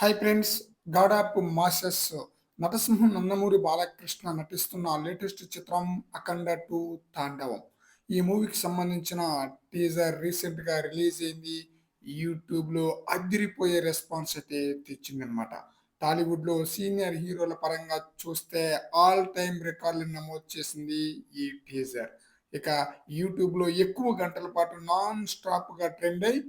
Hi friends god of masses నటసింహం Nandamuri Balakrishna నటిస్తున్న latest చిత్రం అఖండ two తాండవం. ఈ మూవీకి సంబంధించిన టీజర్ రీసెంట్గా రిలీజ్ అయింది. యూట్యూబ్లో అదిరిపోయే రెస్పాన్స్ అయితే తెచ్చిందనమాట టాలీవుడ్లో సీనియర్ హీరోల పరంగా చూస్తే ఆల్ టైమ్ రికార్డులు నమోదు చేసింది ఈ టీజర్. ఇక యూట్యూబ్లో ఎక్కువ గంటల పాటు నాన్ స్టాప్గా ట్రెండ్ అయి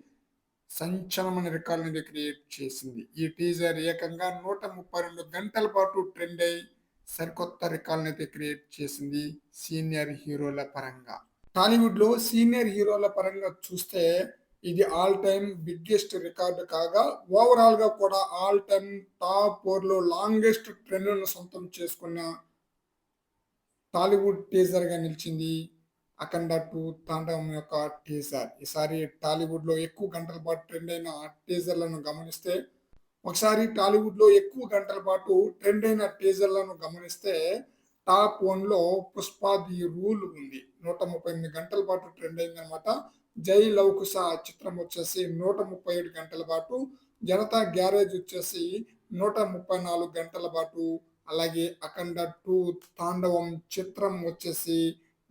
సంచలనమైన రికార్డుని క్రియేట్ చేసింది. ఈ టీజర్ ఏకంగా నూట ముప్పై రెండు గంటల పాటు ట్రెండ్ అయి సరికొత్త రికార్డుని అయితే క్రియేట్ చేసింది సీనియర్ హీరోల పరంగా. టాలీవుడ్లో సీనియర్ హీరోల పరంగా చూస్తే ఇది ఆల్ టైమ్ బిగ్గెస్ట్ రికార్డు కాగా ఓవరాల్గా కూడా ఆల్ టైమ్ టాప్ ఫోర్లో లాంగెస్ట్ ట్రెండ్ సొంతం చేసుకున్న టాలీవుడ్ టీజర్గా నిలిచింది అఖండ టూ తాండవం యొక్క టీజర్ ఈసారి టాలీవుడ్లో ఎక్కువ గంటల పాటు ట్రెండ్ అయిన టీజర్లను గమనిస్తే ఒకసారి టాలీవుడ్లో ఎక్కువ గంటల పాటు ట్రెండ్ అయిన టీజర్లను గమనిస్తే టాప్ వన్లో పుష్ప ది రూల్ ఉంది. నూట ముప్పై ఎనిమిది గంటల పాటు ట్రెండ్ అయిందనమాట జై లవకుశ చిత్రం వచ్చేసి నూట ముప్పై ఏడు గంటల పాటు జనతా గ్యారేజ్ వచ్చేసి నూట ముప్పై నాలుగు గంటల పాటు అలాగే అఖండ టూ తాండవం చిత్రం వచ్చేసి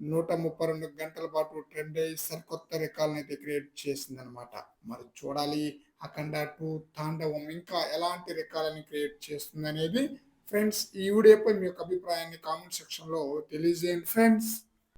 నూట ముప్పై రెండు గంటల పాటు ట్రెండ్ అయ్యి సరికొత్త రికార్డుని అయితే క్రియేట్ చేసింది అనమాట మరి చూడాలి అఖండ టూ తాండవం ఇంకా ఎలాంటి రికార్డుని క్రియేట్ చేస్తుంది అనేది ఫ్రెండ్స్ ఈ వీడియోపై మీ యొక్క అభిప్రాయాన్ని కామెంట్ సెక్షన్లో తెలియజేయండి. ఫ్రెండ్స్